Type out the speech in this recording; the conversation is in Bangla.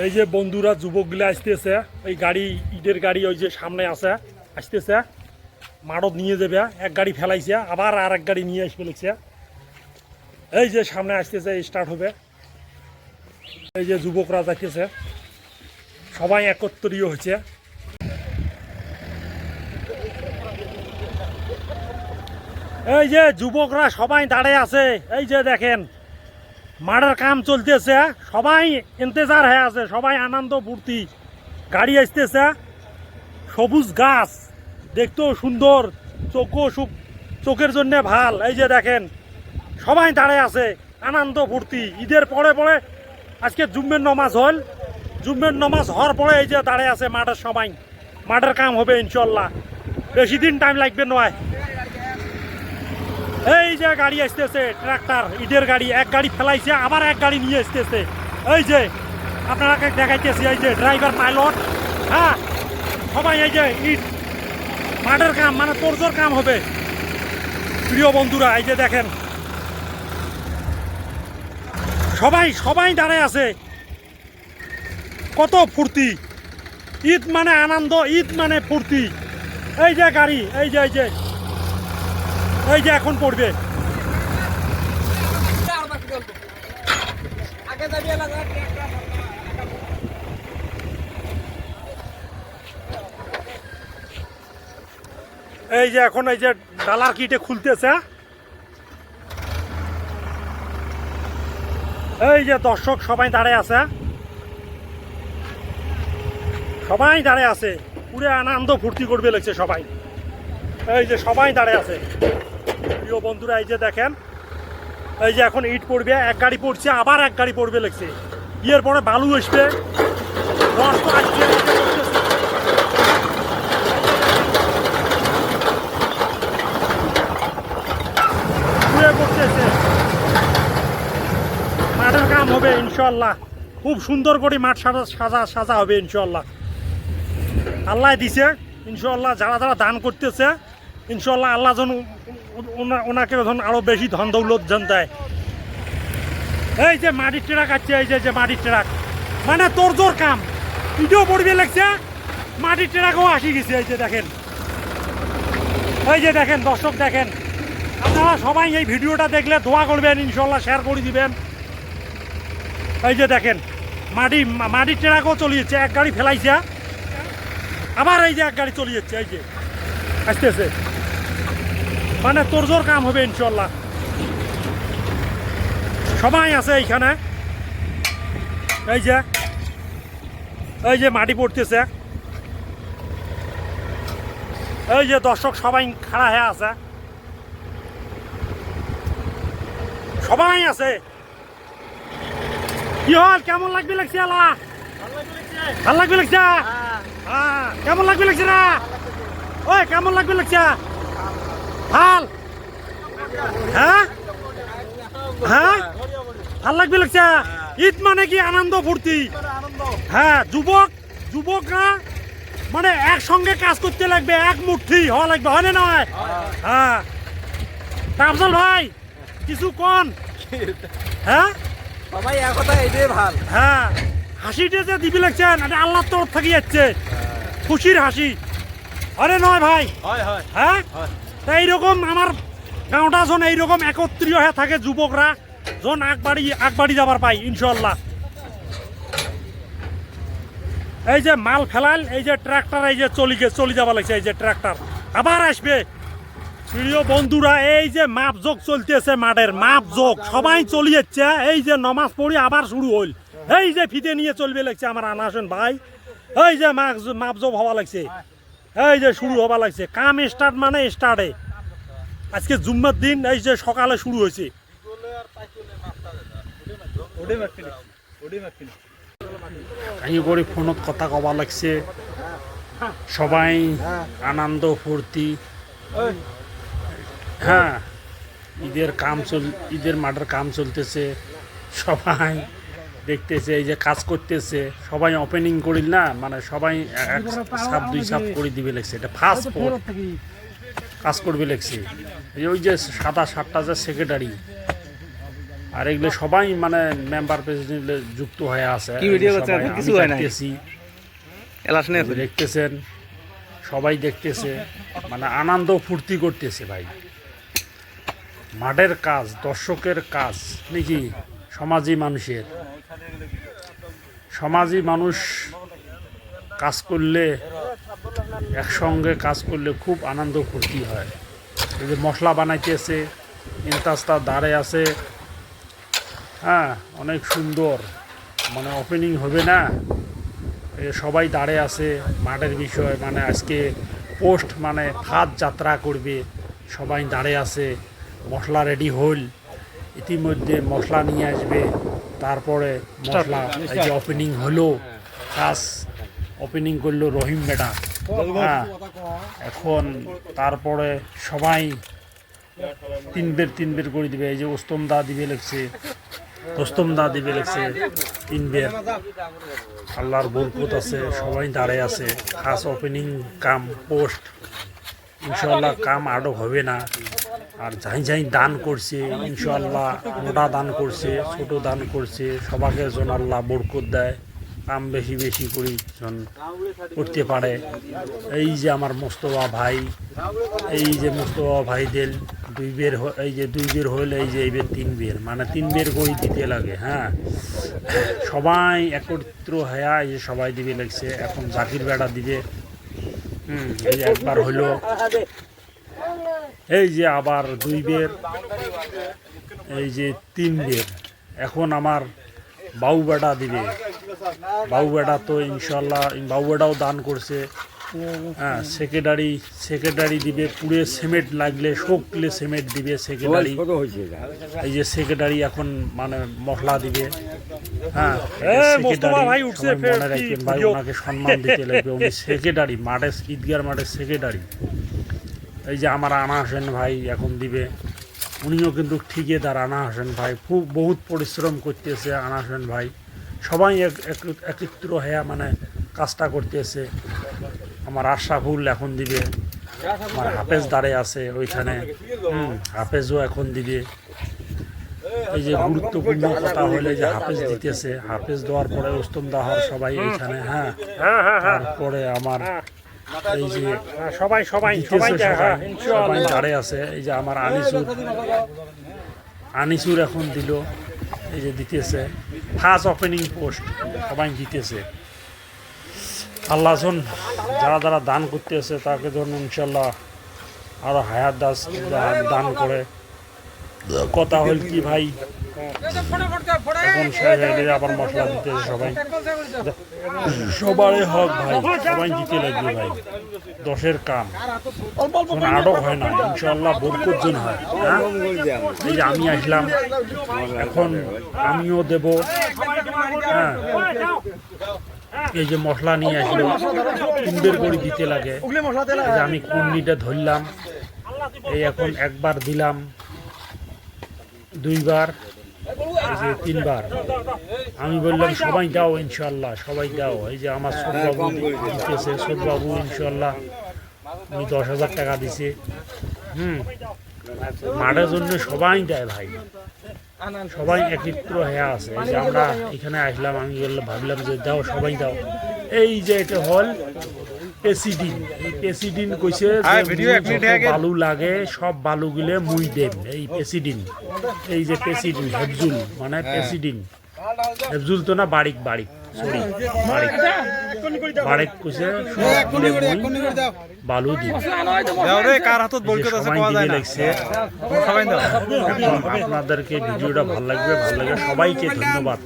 এই যে বন্ধুরা, যুবকগুলো আসতেছে। ওই গাড়ি ইটের গাড়ি ওই যে সামনে আছে, আসতেছে। মাড়ত নিয়ে যাবে, এক গাড়ি ফেলাইছে, আবার আর এক গাড়ি নিয়ে আসবে লিখছে। এই যে সামনে আসতেছে স্টার্ট হবে। এই যে যুবকরা যাইতেছে। সবাই একত্রীয় হয়েছে। এই যে যুবকরা সবাই দাঁড়িয়ে আছে। এই যে দেখেন মাঠের কাম চলতেছে, সবাই ইন্তজার হয়ে আছে, সবাই আনন্দ ফুর্তি। গাড়ি আসতেছে, সবুজ গাছ, দেখতেও সুন্দর, চোখও সু- চোখের জন্য ভালো, এই যে দেখেন, সবাই দাঁড়িয়ে আছে, আনন্দ ফুর্তি। ঈদের পরে পরে, আজকে জুম্মের নমাজ হল, জুম্মের নমাজ হওয়ার পরে এই যে দাঁড়িয়ে আছে মাঠের সবাই। মাঠের কাম হবে, ইনশাল্লাহ। বেশি দিন টাইম লাগবে নয়। এই যে গাড়ি আসতেছে ট্রাক্টর ইটের গাড়ি, এক গাড়ি ফেলাইছে, আবার এক গাড়ি নিয়ে আসতেছে। এই যে, আপনারাকে দেখাইতেছি, এই যে ড্রাইভার পাইলট হ্যাঁ? সবাই এই যে ইট মাঠের কাম মানে তোরজোর কাম হবে। প্রিয় বন্ধুরা, এই যে দেখেন। সবাই সবাই দাঁড়ায় আছে। কত ফুর্তি। ঈদ মানে আনন্দ, ঈদ মানে ফুর্তি। এই যে গাড়ি, এই যে এই যে। এই যে এখন পড়বে। এই যে এখন এই যে ডালার কিটে খুলতেছে। এই যে দর্শক সবাই দাঁড়ায় আছে। সবাই দাঁড়ায় আছে। পুরো আনন্দ ফুর্তি করবে লাগছে সবাই। এই যে সবাই দাঁড়ায় আছে। প্রিয় বন্ধুরা, এই যে দেখেন, এই যে এখন ইট পড়বে, এক গাড়ি পড়ছে, আবার এক গাড়ি পড়বে লাগছে। ইয়ের পরে বালু করতেছে মাঠের কাম হবে ইনশাল্লাহ খুব সুন্দর করে মাঠ সাজা সাজা সাজা হবে ইনশাল্লাহ আল্লাহ দিছে ইনশাল্লাহ যারা যারা দান করতেছে ইনশাল্লাহ আল্লাহ যেন ওনাকে ধন আরও বেশি ধন দৌলত যেন দেয়। এই যে মাটির ট্রাক আছে, এই যে মাটির ট্রাক। মানে তোর জোর কাম। ইটেও পড়বে লাগছে মাটির ট্রাকও আসি গেছে, এই যে দেখেন। এই যে দেখেন, দর্শক দেখেন। আপনারা সবাই এই ভিডিওটা দেখলে দোয়া করবেন ইনশাল্লাহ শেয়ার করে দিবেন। এই যে দেখেন, মাটি মাটির ট্রাকও চলিয়েছে এক গাড়ি ফেলাইছে। আবার এই যে এক গাড়ি চলে যাচ্ছে, এই যে। আসতেছে মানে তোরজোর কাম হবে ইনশাল্লাহ সবাই আছে এইখানে। এই যে এই যে মাটি পড়তেছে। এই যে দর্শক সবাই খাড়া হয়ে আছে। সবাই আছে। কি হল? কেমন লাগবে লাগছে আলা ভালো লাগবে লাগছে? হ্যাঁ কেমন লাগবে লাগছে না? ওই, কেমন লাগবে লাগছে? ভালো? হ্যাঁ? হ্যাঁ? ভালো লাগবে লাগছে? ঈদ মানে কি আনন্দ ফুর্তি? হ্যাঁ যুবক যুবকরা মানে একসঙ্গে কাজ করতে লাগবে এক মুঠি হওয়া লাগবে হয় না নয়? হ্যাঁ। তা আফজল ভাই কিছু কন? হ্যাঁ? সবাই একতা এটাই ভালো। হ্যাঁ। হাসিটা যে দিবি লাগছেন এটা আল্লাহর তরফ থেকে যাচ্ছে। খুশির হাসি। আরে নয় ভাই? হয় হয়। হ্যাঁ? হয়। তা এইরকম আমার গাঁওটা যখন এইরকম একত্রীয় হয়ে থাকে যুবকরা যখন আগবাড়ি আগবাড়ি যাবার পাই ইনশাল্লাহ এই যে মাল ফেলাল, এই যে ট্রাক্টর, এই যে চলি চলে যাবার লাগছে, এই যে ট্রাক্টর। আবার আসবে। প্রিয় বন্ধুরা, এই যে মাপজোক চলতেছে মাঠের, মাপজোক। সবাই চলিয়েছে এই যে নমাজ পড়ি আবার শুরু হইল। এই যে ফিতে নিয়ে চলবে লাগছে আমার আনাসেন ভাই। এই যে মাপ- মাপজোক হওয়া লাগছে। এই যে শুরু হবা লাগছে। কাম স্টার্ট মানে স্টার্টে আজকে জুম্মার দিন, এই যে সকালে শুরু হয়েছে। ফোনত কথা কবা লাগছে। সবাই আনন্দ, ফুর্তি। হ্যাঁ ঈদের কাম চল ঈদের মাঠের কাম চলতেছে। সবাই দেখতেছে এই যে কাজ করতেছে সবাই ওপেনিং করিল না মানে সবাই এক সাপ দুই সাপ করে দিবে লাগছে এটা ফার্স্ট ফোর কাজ করবে লাগছে এই ওই যে সাদা সাতটা যে সেক্রেটারি আর এগুলো সবাই মানে মেম্বার প্রেসিডেন্ট যুক্ত হয়ে আছে। হয় দেখতেছেন সবাই দেখতেছে মানে আনন্দ ফুর্তি করতেছে ভাই। মাঠের কাজ দর্শকের কাজ নাকি সমাজী মানুষের। সমাজী মানুষ কাজ করলে, একসঙ্গে কাজ করলে খুব আনন্দ ফুর্তি হয়। এই যে মশলা বানাইতেছে ইন্তাস্তা দাঁড়ে আছে। হ্যাঁ অনেক সুন্দর। মানে ওপেনিং হবে না? সবাই দাঁড়ে আছে মাঠের বিষয় মানে আজকে পোস্ট মানে ফাঁদ যাত্রা করবে, সবাই দাঁড়ে আছে, মশলা রেডি হল। ইতিমধ্যে মশলা নিয়ে আসবে। তারপরে মশলা এই যে ওপেনিং হলো কাজ ওপেনিং করল রহিম বেটা। হ্যাঁ এখন তারপরে সবাই তিন বের তিন বের করে দিবে। এই যে ওস্তম দা দিবে লেগছে। ওস্তম দা দিবে লেগছে তিন বের আল্লাহর বরকত আছে সবাই দাঁড়ায় আছে। খাস ওপেনিং কাম পোস্ট ইনশাল্লাহ কাম আরও হবে না। আর যাই যাই দান করছে ইনশাল্লাহ মোটা দান করছে, ছোট দান করছে, সবাকে যেন আল্লাহ বরকত দেয়, কাম বেশি বেশি করি যেন করতে পারে। এই যে আমার মোস্তফা ভাই, এই যে মোস্তফা ভাইদের দুই বের এই যে দুই বের হলে এই যে এই বের তিন বের মানে তিন বের গড়ি দিতে লাগে হ্যাঁ? সবাই একত্র হয়ে এই যে সবাই দিবে লাগছে, এখন জাকির বেড়া দিবে। হুম, এই একবার হলো এই যে আবার দুই বের এই যে তিন বের। এখন আমার বাউ বেটা দিবে। বাউ বেটা তো ইনশাল্লাহ বাউ বেটাও দান করছে। হ্যাঁ সেক্রেটারি সেক্রেটারি দিবে পুরে সিমেন্ট লাগলে শোকলে সিমেন্ট দিবে সেক্রেটারি। এই যে সেক্রেটারি এখন মানে মশলা দিবে। হ্যাঁ মোস্তফা ভাই। ওনাকে সম্মান দিতে লাগবে। উনি সেক্রেটারি মাঠে ঈদগার মাঠের সেক্রেটারি। এই যে আমার আনা হোসেন ভাই এখন দিবে, উনিও কিন্তু ঠিকাদার আনা হোসেন ভাই। খুব বহুত পরিশ্রম করতেছে আনা হোসেন ভাই। সবাই এক- এক- একত্র হয়ে মানে কাজটা করতেছে। আমার আশরাফুল এখন দিবে, আমার হাফেজ দাঁড়ে আছে ওইখানে। হাফেজও এখন দিবে। এই যে গুরুত্বপূর্ণ কথা হলে যে হাফেজ দিতেছে। হাফেজ দেওয়ার পরে উস্তম দাহর সবাই এইখানে হ্যাঁ। তারপরে আমার এই যে হ্যাঁ, সবাই সবাই সবাই হ্যাঁ দাঁড়িয়ে আছে। এই যে আমার আনিসুর আনিসুর এখন দিল। এই যে দিতেছে। ফার্স্ট ওপেনিং পোস্ট সবাই দিতেছে। আল্লাহ জন যারা যারা দান করতেছে তাকে ধরুন ইনশাল্লাহ আরও হায়াত দাস দান করে। কথা হল কি ভাই? আবার মশলা দিতেছে সবাই। ভাই, সবাই দিতে লাগবে ভাই। দশের কাম। হয় না হয় হ্যাঁ? এই যে আমি আসলাম, এখন আমিও দেব হ্যাঁ? এই যে মশলা নিয়ে আসলো তিনদের করে দিতে লাগে। আমি কুন্ডিটা ধরলাম, এই এখন একবার দিলাম, দুইবার। এই যে তিনবার। আমি বললাম, সবাই দাও ইনশাল্লাহ সবাই দাও। এই যে আমার সদবাবু দিতেছে সদবাবু ইনশাল্লাহ উনি দশ হাজার টাকা দিছে। হুম। মাঠের জন্য সবাই দেয় ভাই। সবাই একত্র হয়ে আছে। এই যে আমরা এখানে আসলাম, আমি বললাম, ভাবলাম যে দাও, সবাই দাও। এই যে এটা হল পেসিডিন এই পেসিডিন কইছে। বালু লাগে সব বালুগুলো মুই দেব এই পেসিডিন এই যে পেসিডিন হেফজুল মানে পেসিডিন হেফজুল তো না বারিক বারিক সরি বারিক। কইছে বালু দিন কার হাতত বলকে আছে সবাই যায় না। লাগছে। সবাই দাও। এখন আপনাদেরকে ভিডিওটা ভালো লাগবে ভালো লাগে সবাইকে ধন্যবাদ।